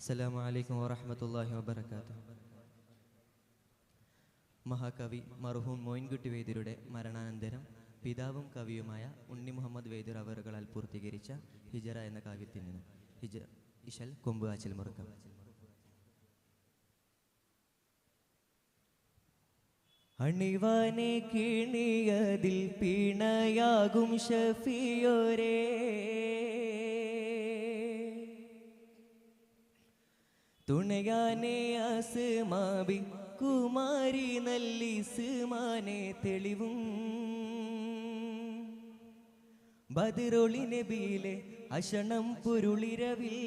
അസ്സലാമു അലൈക്കും വറഹ്മത്തുള്ളാഹി വബറകാതുഹു. മഹാകവി മർഹൂം മോയിൻകുട്ടി വേദിയുടെ മരണാനന്തരം പിതാവും കവിയുമായ ഉണ്ണി മുഹമ്മദ് വേദിർ അവറുകളാൽ പൂർത്തീകരിച്ച ഹിജറ എന്ന കാവ്യത്തിൽ നിന്നും ഹിജ ഇഷൽ കൊമ്പ് ആച്ചൽ മുറുക്കം. അണിവാനെ കിണിയതിൽ പിണയാകും ഷഫിയോരേ. തുണയാനെ അസുമാബി കുമാരി നല്ലി സുമാനെ തെളിവും. ബദിറൊളി നബിയിലെ അഷണം പുരുളിരവിൽ.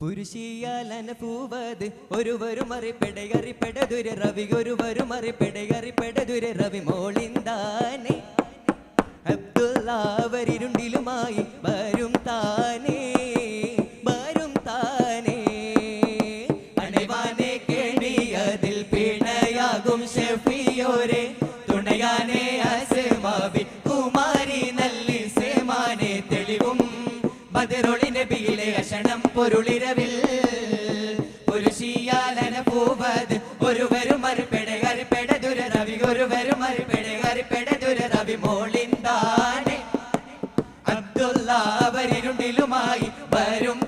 പുരുഷിയാൽ അനപൂവത് ഒരുവരും അറിപ്പെടയറിപ്പെടതുര രവി ഒരുവരും അറിപ്പെടയറിപ്പെടതുര രവി മോളിന്താനെ അബ്ദുള്ളവരിരുണ്ടിലുമായി വരും താനേ വരും താനേ. അണിവാനെ കേണിയതിൽ പിണയാകും ഷെഫിയോരെ. തുണയാനെ അസമാവി കുമാരി നല്ലി സേമാനെ തെളിവും. ബദറൊളി നബിയിലെ അശണം പൊരുളിരവിൽ. പുരുഷിയാലന പൂവത് ഒരുവരും അരുപെട അരുപെട ദുര രവി ഒരുവരും അറിപ്പെട അരുപെട ദുര രവി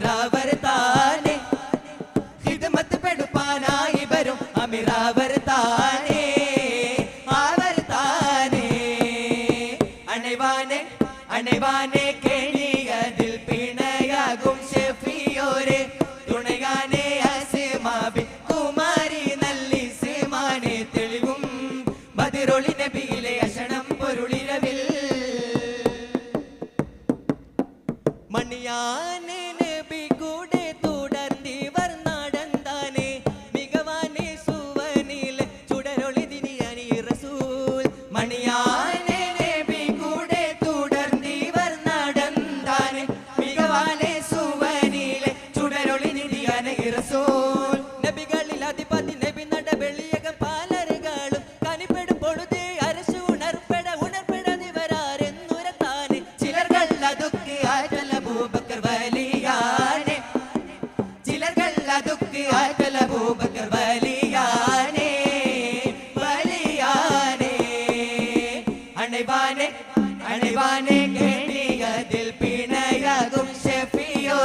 അമിറാവർ താനെ ഹിദ്മത്ത് പെടുപ്പാനായി വരും അമിറാവർ താനെ അവർ താനെ അണൈവാനെ അണൈവാനെ കെണിയതിൽ മണിയാനെ നബി കൂടെ തുടർന്നിവർ നടന്താനെ മികവാനെ സുവനിലെ ചുടരൊളി ദിനിയനി റസൂൽ. മണിയാനെ നബി കൂടെ തുടർന്നിവർ നടന്താനെ മികവാനെ സുവനിലെ ചുടരൊളി ദിനിയനി റസൂൽ.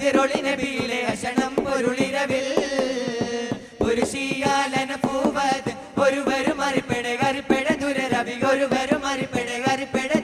കതിരൊളി നബിയിലെ അശണം പൊരുളിരവിൽ. പുരുഷിയാലന പൂവത് ഒരുവരും അറിപ്പെടെ കറിപ്പെടെ ദുരരവി ഒരുവരും അറിപ്പെടെ കറിപ്പെടെ